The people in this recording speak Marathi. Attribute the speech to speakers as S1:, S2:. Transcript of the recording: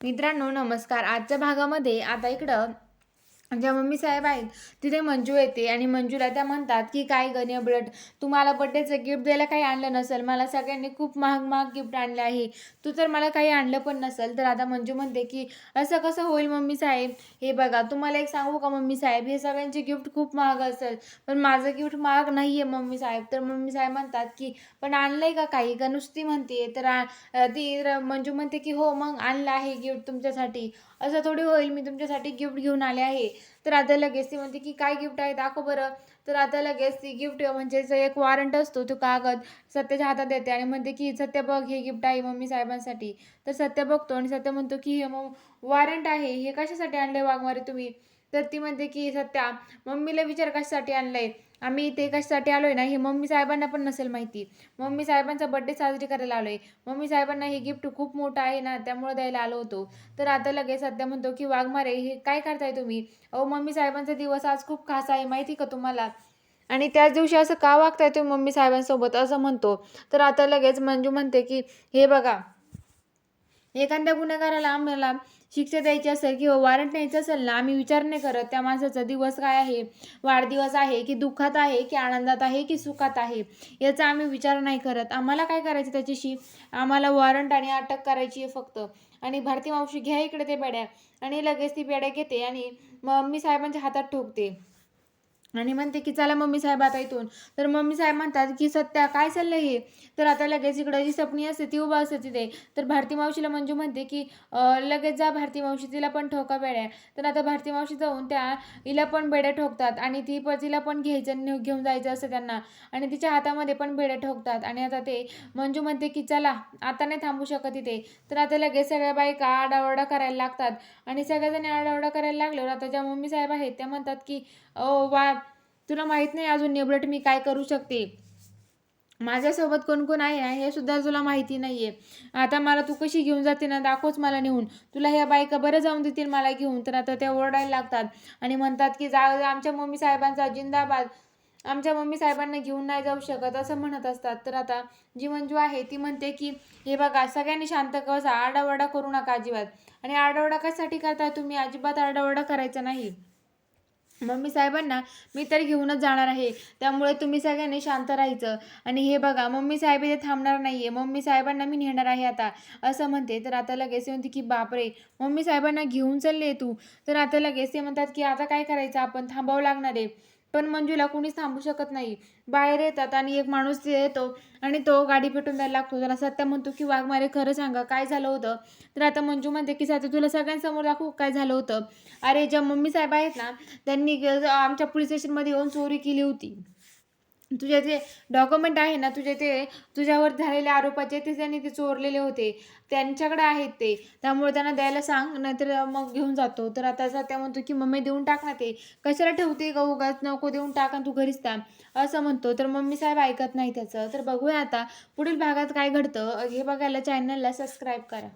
S1: मित्रांनो नमस्कार. आजच्या भागामध्ये आता इकडं ज्या मम्मी साहेब आहेत तिथे मंजू येते आणि मंजूला त्या म्हणतात की काय गणे ब्लड तुम्हाला बड्डेचं गिफ्ट द्यायला काही आणलं नसेल. मला सगळ्यांनी खूप महाग महाग गिफ्ट आणलं आहे. तू तर मला काही आणलं पण नसेल. तर आता मंजू म्हणते की असं कसं होईल मम्मी साहेब? हे बघा तुम्हाला एक सांगू का मम्मी साहेब? हे सगळ्यांचे गिफ्ट खूप महाग असेल. पण माझं गिफ्ट महाग नाही आहे मम्मी साहेब. तर मम्मी साहेब म्हणतात की पण आणलं आहे का काही? का नुसती म्हणते. तर ती र- मंजू म्हणते की हो मग आणलं आहे गिफ्ट तुमच्यासाठी. असं थोडी होईल मी तुमच्यासाठी गिफ्ट घेऊन आले आहे. तर आता लगेच ती म्हणते की काय गिफ्ट आहे? दाखव बरं. तर आता लगेच ती गिफ्ट म्हणजे एक वॉरंट असतो तो कागद सत्याच्या हातात देते आणि म्हणते की सत्य बघ हे गिफ्ट आहे मम्मी साहेबांसाठी. तर सत्य बघतो आणि सत्य म्हणतो की हे मग वॉरंट आहे. हे कशासाठी आणले वाघमारे तुम्ही? तर ती म्हणते की सत्या मम्मीला विचार कशासाठी आणलंय? आम्ही इथे कशासाठी आलो आहे ना हे मम्मी साहेबांना पण नसेल माहिती. मम्मी साहेबांचा बड्डे साजरी करायला आलो आहे मम्मी साहेबांना हे गिफ्ट खूप मोठं आहे ना त्यामुळे द्यायला आलो होतो. तर आता लगेच सध्या म्हणतो की वाघमारे हे काय करताय तुम्ही? अहो मम्मी साहेबांचा दिवस आज खूप खास आहे माहिती का तुम्हाला? आणि त्याच दिवशी असं का वागताय तुम्ही मम्मी साहेबांसोबत असं म्हणतो. तर आता लगेच मंजू म्हणते की हे बघा एखाद्या गुन्हेगाराला आम्हाला शिक्षा द्यायची असेल किंवा वॉरंट न्यायचं असेल ना आम्ही विचार नाही करत. त्या माणसाचा दिवस काय आहे? वाढदिवस आहे की दुःखात आहे की आनंदात आहे की सुखात आहे? याचा आम्ही विचार नाही करत. आम्हाला काय करायचं त्याच्याशी? आम्हाला वॉरंट आणि अटक करायची आहे फक्त. आणि भारती मावशी घ्या इकडे ते बेड्या आणि लगेच ती बेड्या घेते आणि मम्मी साहेबांच्या हातात ठोकते. आणि म्हणते की चला मम्मी साहेब आता इथून. तर मम्मी साहेब म्हणतात की सत्या काय चाललं हे? तर आता लगेच इकडं जी सपनी असते ती उभा असते तिथे. तर भारती मावशीला मंजू म्हणते की लगेच जा भारती मावशी तिला पण ठोका बेड्या. तर आता भारती मावशी जाऊन त्या हिला पण बेड्या ठोकतात आणि ती पण तिला पण घ्यायचं घेऊन जायचं असतं त्यांना. आणि तिच्या हातामध्ये पण बेड्या ठोकतात. आणि आता ते मंजू म्हणते की चला आता नाही थांबू शकत इथे. तर आता लगेच सगळ्या बायका आडाओरडा करायला लागतात. आणि सगळ्याजणी आडाओरडा करायला लागल्यावर आता ज्या मम्मी साहेब आहेत त्या म्हणतात की वा तुला माहीत नाही अजून निवडट मी काय करू शकते. माझ्यासोबत कोण कोण आहे ना हे सुद्धा तुला माहिती नाही आहे आता मला तू कशी घेऊन जाते ना दाखवच मला नेऊन. तुला ह्या बायका बरं जाऊन देतील मला घेऊन तर आता त्या ओरडायला लागतात. आणि म्हणतात की जा जा, आमच्या मम्मी साहेबांचा जिंदाबाद. आमच्या मम्मी साहेबांना घेऊन नाही जाऊ शकत असं म्हणत असतात. तर आता जी मंजू आहे ती म्हणते की हे बघा सगळ्यांनी शांत कसा आरडाओरडा करू नका अजिबात. आणि आरडाओरडा कशासाठी करताय तुम्ही? अजिबात आरडाओरडा करायचा नाही. मम्मी साहेबांना मी तर घेऊनच जाणार आहे. त्यामुळे तुम्ही सगळ्यांनी शांत राहायचं. आणि हे बघा मम्मी साहेब इथे थांबणार नाही आहे मम्मी साहेबांना मी नेणार आहे आता. असं म्हणते. तर आता लगेच म्हणते की बापरे मम्मी साहेबांना घेऊन चालले तू. तर आता लगेच ते म्हणतात की आता काय करायचं? आपण थांबावं लागणार आहे. पण मंजूला कुणीच थांबू शकत नाही. बाहेर येतात आणि एक माणूस ते येतो आणि तो गाडी पेटून द्यायला लागतो. त्याला सत्य म्हणतो की वाघमारे खरं सांगा काय झालं होतं? तर आता मंजू म्हणते की सत्या तुला सगळ्यांसमोर दाखवू काय झालं होतं? अरे ज्या मम्मी साहेब आहेत ना त्यांनी आमच्या पोलीस स्टेशनमध्ये येऊन चोरी केली होती. तुझे जे डॉक्युमेंट आहे ना तुझे ते तुझ्यावर झालेल्या आरोपाचे ते त्यांनी ते चोरलेले होते. त्यांच्याकडे आहेत ते. त्यामुळे त्यांना द्यायला सांग नाहीतर मग घेऊन जातो. तर आता त्या म्हणतो की मम्मी देऊन टाक ना ते. कशाला ठेवते का उगाच? नको देऊन टाक तू घरीच थांब. असं म्हणतो. तर मम्मी साहेब ऐकत नाही त्याचं. तर बघूया आता पुढील भागात काय घडतं. हे बघायला चॅनलला सबस्क्राईब करा.